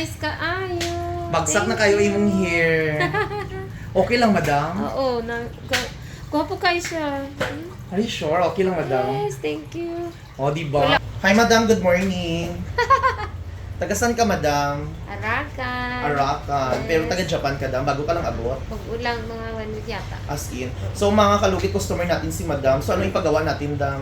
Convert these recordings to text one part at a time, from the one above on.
Nice ka ayo. Bagsak na kayo imong hair. Okay lang, madam? Oo, na gwapo kayo siya. Hmm? Are you sure? Okay lang, madam? Yes, thank you. O, di ba? Hi, madam. Good morning. taga saan ka, madam? Arakan. Arakan. Yes. Pero taga Japan ka, dam. Bago ka lang abot. Pag-ulang mga one week yata. As in. So, mga kalugit customer natin si madam. So, ano yung paggawa natin, dam?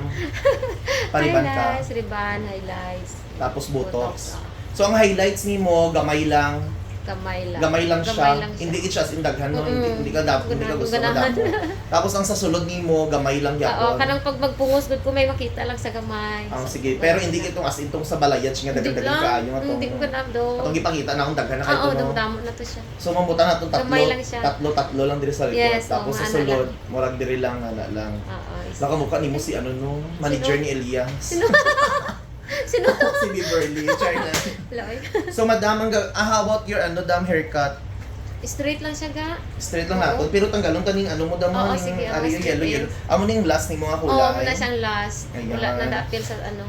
Pariban ka. Highlights, ribbon, highlights. Tapos botox. Ah. So, ang highlights ni mo, gamay lang. Gamay lang. Gamay lang siya. Gamay lang siya. Hindi it siya as in daghan, no? Mm-mm. Hindi, hindi ka dapat, hindi ka gusto mo ganahan. dapat. Tapos, ang sa sulod ni mo, gamay lang Oo, yapon. kanang pag magpungos gud ko may makita lang sa gamay. Ah, Sa- sige. Pero hindi itong as in tong sa balayat nga Hindi dagdag lang. kaayo nga. Hindi ko ganam do. Atong gipakita na akong daghan na kayo Oo, no. damdamo na to siya. So mamuta na itong tatlo, Gamay lang siya. tatlo, tatlo lang diri sa likod. Yes, Tapos oo, sa sulod, murag diri lang, ala lang. Oo. is- Nakamukha ni mo si ano no, manager ni Elias. Sino? Sino? si Beverly, char na. So madam, ang ga- ah, how about your ano dam haircut? Straight lang siya ga. Straight lang Oo. nato, pero tanggalon kaning ano mo dam Oo, ning sige, ari oo, yung yellow straight yellow. Amo ning last ni mga Oo, kulay. muna siyang last. Ayan. Wala na na-appeal sa ano.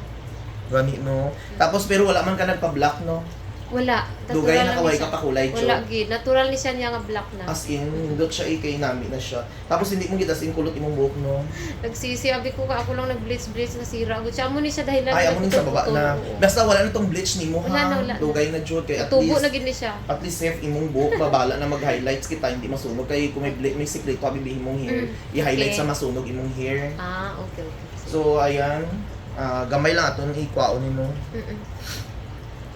Gani no. Tapos pero wala man ka nagpa-black no. Wala. Dugay na kaway ka pa kulay Wala jo. gid. Natural ni siya niya nga black na. As in, nindot siya eh, kay nami na siya. Tapos hindi mo gid as in kulot imong buhok no. Nagsisi abi ko ka ako lang nag-bleach bleach na sira. Gud siya mo ni siya dahil Ay, amo ning sa baba na. Basta wala na tong bleach nimo ha. Wala na, wala na. Dugay na jud kay at Tubo least na gid ni siya. at least safe imong buhok babala na mag-highlights kita hindi masunog kay kung may ble- may sikreto abibihin mong hair Mm, i-highlight okay. sa masunog imong hair Ah, okay, okay. so ayan ah, gamay lang aton ikwaon nimo Mm-mm.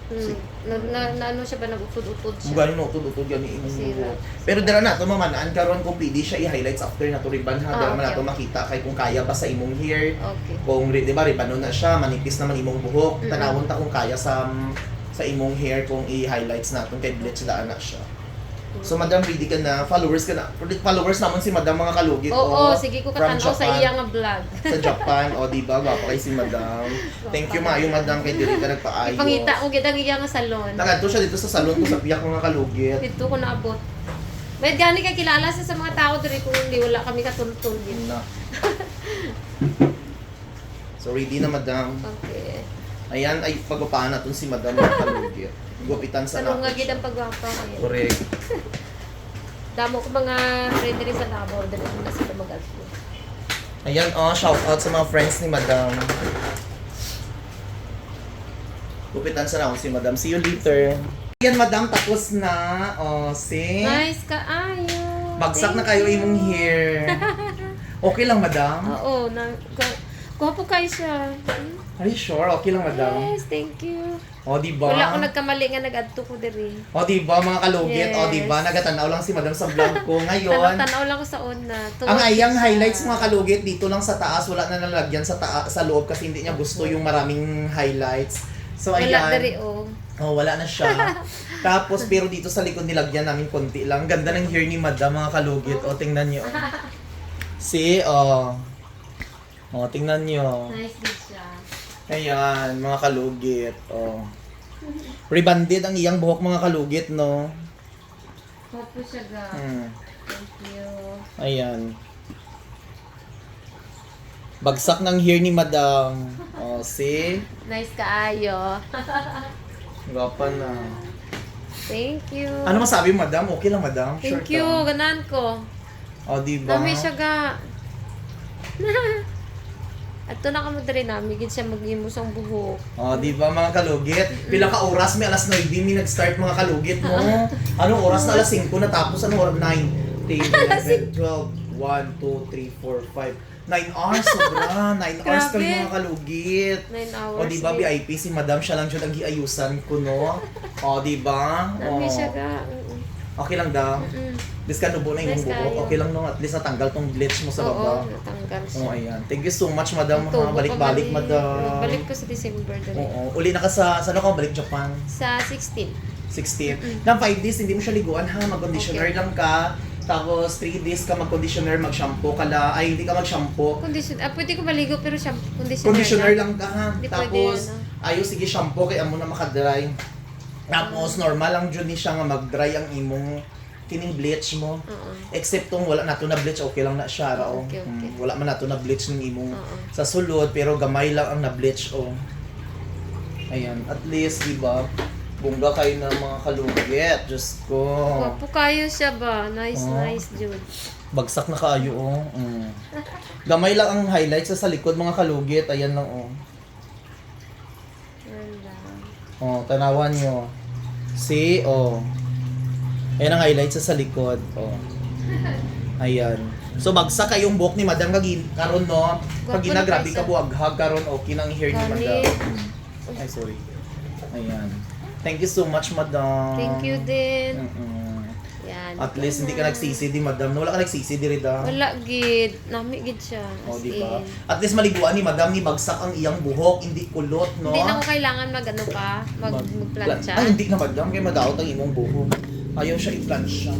Mm. Na, na, na, ano siya ba nag-utod-utod siya? Mugani no utod-utod imong Sira. buhok pero dira na to mamanaan karon kung pwede siya i-highlights after na to riban ha Ah, dira man okay, nato okay. makita kay kung kaya ba sa imong hair Okay. kung di ba ribanon na siya manipis naman imong buhok Mm-mm. tanawon ta kung kaya sa sa imong hair kung i-highlights naton kay bleach daan na siya So madam, ready ka na, followers ka na. Followers naman si madam mga kalugit. Oo, oh, sige ko katanaw sa iya nga vlog. sa Japan. O, di ba? Gwapa kay si madam. Thank you, maayo madam, kay diri ka nagpaayos. Ipangita ko gid ang iya nga salon. Nagadto siya dito sa salon ko sa piyak mga kalugit. Dito ko naabot. May gani ka kilala sa sa mga tao diri kung hindi wala kami katuntun gid. Na. So, ready na madam. Okay. Ayan, ay pagpapaan natin si madam mga kalugit. Gupitan sa Salong nga nakot gid siya. ang pagwapa. Correct. Damo ko mga friend diri sa Davao diri na sila mag-adto. Ayan, oh, shout out sa mga friends ni madam. Gupitan sa nakot si madam. See you later. Ayan, madam, tapos na. Oh, see? Nice ka ayo. Bagsak na kayo imong hair. Okay lang, madam? Oo, na gwapo kayo siya. Hmm? Are you sure? Okay lang, madam? Yes, thank you. O, di ba? Wala ko nagkamali nga nag-adto ko diri. O, di ba, mga kalugit? O, di ba? Yes. Nagatanaw lang si madam sa vlog ko ngayon. Tanaw-tanaw lang ko sa una. Tuwa Ang ayang siya. highlights mga kalugit dito lang sa taas, wala na nalagyan sa taas sa loob kasi hindi niya gusto yung maraming highlights. So Wala ayan. diri oh. Oh, wala na siya. Tapos pero dito sa likod nilagyan namin konti lang. Ganda ng hair ni Madam mga kalugit. O tingnan niyo. See, oh. Oh, tingnan niyo. Nice din siya. Ayan, mga kalugit. Oh. Rebanded ang iyang buhok mga kalugit, no? Gwapo siya ga. Hmm. Thank you. Ayan. Bagsak ng hair ni Madam. Oh, see? Nice kaayo. Gwapa na. Thank you. Ano masabi mo, Madam? Okay lang, Madam? Thank Sure you. ka? Ganan ko. Oh, di ba? Dami siya ga. At to na kamo diri namin gid siya mag-imos ang buhok. Oh, di ba mga kalugit? Pila ka oras may alas 9 mi nag-start mga kalugit mo. Anong oras na alas 5 natapos anong oras 9, 10, 11, 12, 1, 2, 3, 4, 5. 9 hours sobra. 9 hours kami mga kalugit. 9 hours. O di ba eh. VIP si Madam siya lang siya nag-iayusan ko no. O di ba? Dami siya ga. Mm-mm. Okay lang daw. Mm-mm. Bis ka nubo na yung kayo. Okay lang no. At least natanggal tong glitch mo sa Oo, baba. natanggal siya. Oh, ayan. Thank you so much, Madam. Tubo Ha, balik-balik, balik. Madam. Balik ko sa December dali. Oo. Uli na ka sa, saan ako balik Japan? Sa 16. 16. Na 5 days, hindi mo siya liguan ha. Mag-conditioner Okay. lang ka. Tapos 3 days ka mag-conditioner, mag-shampoo ka la. Ay, hindi ka mag-shampoo. Condition, ah, pwede ko maligo pero siya conditioner, Conditioner lang ka ha. Hindi pwede Tapos, yun, ayos, sige, shampoo kay amo na makadry. Tapos, normal lang dyan ni siya nga mag-dry ang imong kining bleach mo. Oo. Except tong wala nato na bleach, okay lang na siya. Rao. Okay, okay. Hmm, wala man nato na bleach ng imong Oo. sa sulod, pero gamay lang ang na bleach oh. Ayan, at least, di ba? Bungga kayo ng mga kalugit. Diyos ko. Wapo kayo siya ba? Nice, Oh. nice, Jude. Bagsak na kaayo, oh. Mm. Gamay lang ang highlights sa, sa likod, mga kalugit. Ayan lang, oh. Wala. Oh, tanawan nyo. See, oh. Ayan ang highlights sa, sa likod, oh. Ayan. So, bagsak kayong buhok ni Madam kagin karon no. Pag na kayo ka sa- buwaghag karon okay nang hair ni Madam. Ay, sorry. Ayan. Thank you so much, Madam. Thank you din. Mm-mm. Yan. At least hindi ka nagsisi di Madam. No, wala ka nagsisi di Rida. Wala, gid. Nami, gid siya. Oh, di ba? At least maliguan ni Madam ni bagsak ang iyang buhok, hindi kulot, no? Hindi na ko kailangan mag ano pa, mag, magplancha. Ay, hindi na Madam, kay madaot ang imong buhok. Ayaw siya i-plancha.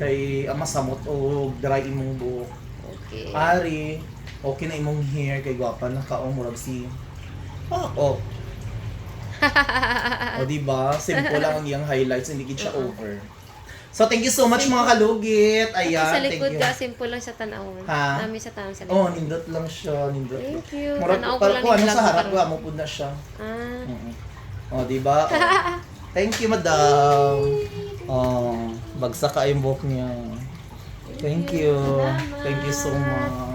Kay ang masamot o dry imong buhok. Okay. Ari, okay na imong hair kay gwapa na ka o murag si Ah, oh. o di ba? Simple lang ang iyang highlights, hindi gid siya over. So thank you so much mga kalugit. Ayan, sa thank likod you. ka, simple lang siya tanawon. Ha? Nami sa tanawon sa Oh, likod. nindot lang siya, nindot. Thank you. Murag Tanaw ko lang kung ano sa harap ko ko, mo pud na siya. Ah. Mm. Oh, di ba? Oh. Thank you, madam. Oh, bagsak ka yung buhok niya. Thank you. Thank you so much.